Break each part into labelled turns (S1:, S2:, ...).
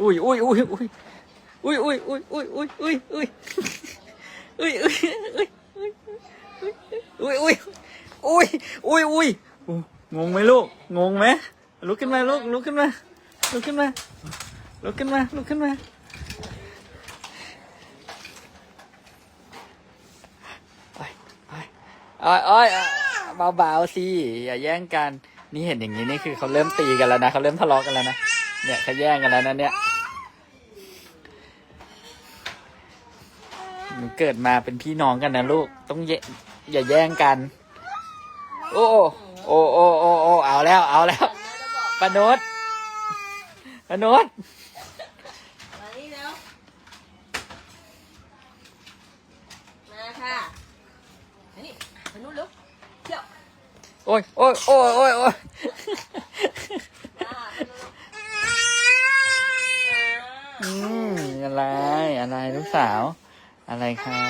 S1: อุ้ยอุ้ยอุ้ยอุ้ยอุ้ยอุ้ยอุ้ยอุ้ยอุ้ยอุ้ยอุ้ยอุ้ยอุ้ยอุ้ยอุ้ยอุ้ยอุ้ยอุยอุยงงไหมลูก งงไหมลุกขึ้นมาลูกลุกขึ้นมาลุกขึ้นมาลุกขึ้นมาลุกขึ้นมาอ้อยอ้อยเบาๆสิอย่าแย่งกัน นี่เห็นอย่างนี้นี่คือเขาเริ่มตีกันแล้วนะเขาเริ่มทะเลาะกันแล้วนะเนี่ยเขาแย่งกันแล้วนะเนี่ย หนูเกิดมาเป็นพี่น้องกันนะลูก ต้องแยอย่าแย่งกัน โอ้โอ้โอ้โอ้โอ้เอาแล้ว เอาแล้วปนุษปนุษ
S2: มานี่แล้วมาค่ะมานี่มานู่นลุกเที่ยว
S1: โอ้ยโอ้ยโอ้ยโอ้ยโอ้ย
S2: มามานู่นลุก
S1: อืมอะไรอะไรลูกสาว อะไรคะ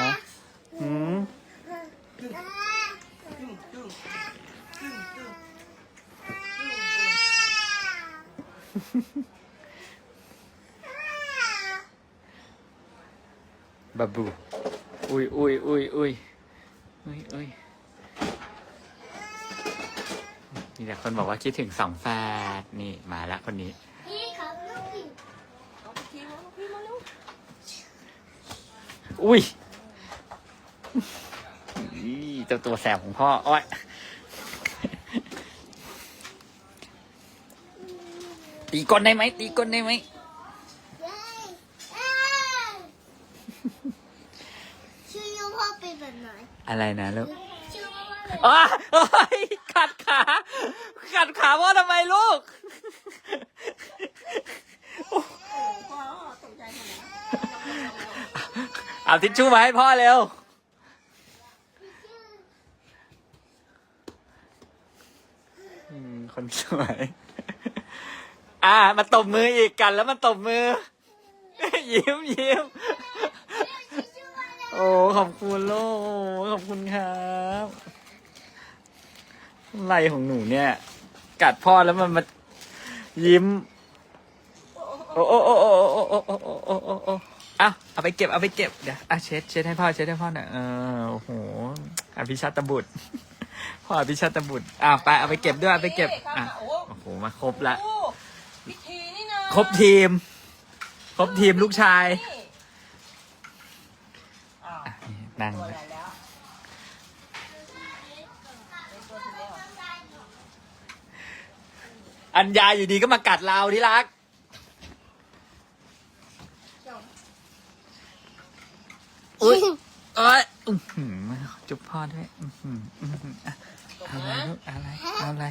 S1: อืมบาบู อุ้ยอุ้ยอุ้ยอุ้ยอุ้ยอุ้ยมีแต่คนบอกว่าคิดถึงสองแฟดนี่มาแล้วคนนี้
S3: พี่ครับลูกพี่
S2: เอาไปทีมาลูกพี่มาลูก
S1: อุ้ยนี่เจ้าตัวแสบของพ่ออ้อยตีก้นได้ไหมตีก้นได้ไหม
S3: เย้เอ้ยชื่อพ่อเป็นแบบไหน
S1: อะไรนะลูก
S3: ชื่อพ่อเป็น
S1: อ้าโอ้ยขัดขาขัดขาพ่อทำไมลูก
S2: พ่อตกใจทำไม
S1: เอาทิชชู่มาให้พ่อเร็วอืมคนสวย อ่ามาตบมืออีกกันแล้วมาตบมือ ยิ้มยิ้ม
S3: ชื่อว่าอะไร
S1: โอ้ขอบคุณโลกขอบคุณครับอะไรของหนูเนี่ย กัดพ่อแล้วมันมายิ้ม โอ้โอ้โอ้โอ้โอ้โอ้โอ้โอ้โอ้โอ้โอ้เอาเอาไปเก็บเอาไปเก็บเดี๋ยวอะเช็ดเช็ดให้พ่อเช็ดให้พ่อหน่อยเออโอ้โหอภิชาตบุตรพ่ออภิชาตบุตรอะไปเอาไปเก็บด้วยเอาไปเก็บอะ
S2: โอ้
S1: โอ้โหมาครบละ
S2: โอ้พิธีนี่นะ
S1: ครบทีม ครบทีมลูกชาย
S2: นี่อ้าว
S1: อะนี่นั่ง
S2: ตัว
S1: เล
S2: อะไร
S1: ย
S2: แล้วเป็นตัวที่แล้ว
S1: อัญญาอยู่ดีก็มากัดเราที่รัก อุ้ยเอ้ยอื้อหือจุ๊บพ่อด้วยอื้อหืออื้อหืออะ
S2: ตก
S1: อะไร
S2: นะ
S1: ลูกอะไรอะไร